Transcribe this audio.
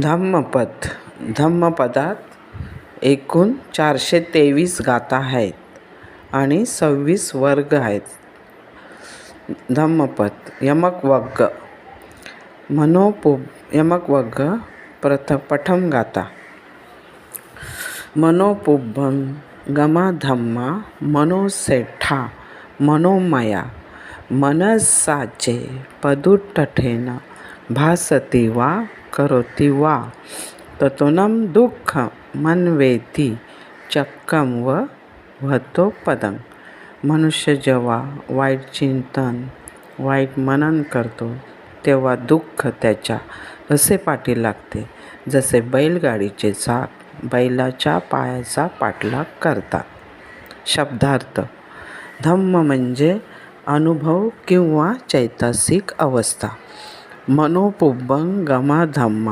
धम्मपद. धम्मपदात एकूण चारशे तेवीस गाथा आहेत आणि सव्वीस वर्ग आहेत. धम्मपद यमकवग्ग. मनोपु यमकवग्ग प्रथ पठम गाथा. मनोपुब्बं गमधम्मा मनोसेठा मनोमया मनसाचे पदुटठेन भासती वा करोति वा? ततोनं दुःखमन्वेति चक्कं व व्हतो पदं। मनुष्य जेव्हा वाईट चिंतन वाईट मनन करतो तेव्हा दुःख त्याच्या असे पाठी लागते जसे बैलगाडीचे चाक बैलाच्या पायाचा पाठलाग करतात. शब्दार्थ धम्म म्हणजे अनुभव किंवा चैतसिक अवस्था. మనోపుబ్బం గమధమ్మ